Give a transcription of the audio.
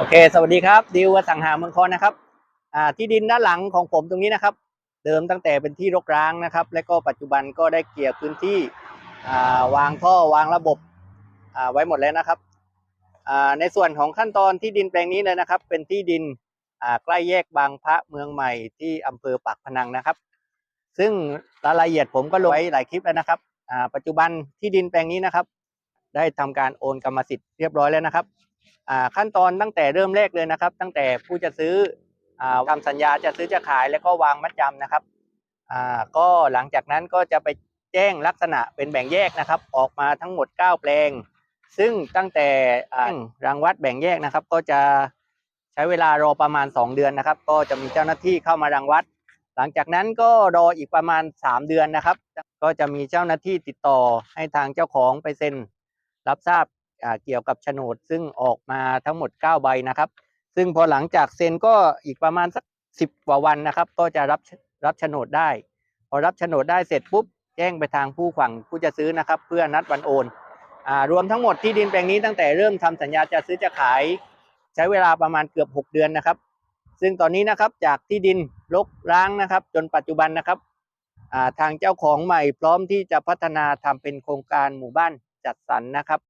โอเค สวัสดีครับ ดิวสังหาเมืองคอนนะครับอ่าที่ดินด้านหลังของผมตรงนี้นะครับ เดิมตั้งแต่เป็นที่รกร้างนะครับ และก็ปัจจุบันก็ได้เกี่ยวพื้นที่อ่าวางท่อวางระบบอ่าไว้หมดแล้วนะครับอ่าในส่วนของขั้นตอนที่ดินแปลงนี้เลยนะครับ เป็นที่ดินอ่าใกล้แยกบางพระเมืองใหม่ที่อำเภอปากพนังนะครับ ซึ่งรายละเอียดผมก็ลงไว้หลายคลิปแล้วนะครับอ่าปัจจุบันที่ดินแปลงนี้นะครับ ได้ทำการโอนกรรมสิทธิ์เรียบร้อยแล้วนะครับ ขั้นตอนตั้งแต่เริ่มแรกเลยนะครับ ตั้งแต่ผู้จะซื้ออทำสัญญาจะซื้อจะขายแล้วก็วางมัดจำนะครับก็หลังจากนั้นก็จะไปแจ้งลักษณะเป็นแบ่งแยกนะครับ ออกมาทั้งหมด 9 แปลง ซึ่งตั้งแต่รังวัดแบ่งแยกนะครับ ก็จะใช้เวลารอประมาณ 2 เดือนนะครับ ก็จะมีเจ้าหน้าที่เข้ามารังวัด หลังจากนั้นก็รออีกประมาณ 3 เดือนนะครับ ก็จะมีเจ้าหน้าที่ติดต่อให้ทางเจ้าของไปเซ็นรับทราบ เกี่ยวกับโฉนดซึ่งออกมาทั้งหมด 9 ใบนะครับ ซึ่งพอหลังจากเซ็นก็อีกประมาณสัก10กว่าวันนะครับ ก็จะรับรับโฉนดได้ พอรับโฉนดได้เสร็จปุ๊บแจ้งไปทางผู้ฝั่งผู้จะซื้อนะครับ เพื่อนัดวันโอนอรวมทั้งหมดที่ดินแปลงนี้ตั้งแต่เริ่มทำสัญญาจะซื้อจะขาย ใช้เวลาประมาณเกือบ 6 เดือนนะครับ ซึ่งตอนนี้นะครับจากที่ดินรกร้างนะครับ จนปัจจุบันนะครับทางเจ้าของใหม่พร้อมที่จะพัฒนาทำเป็นโครงการหมู่บ้านจัดสรรนะครับ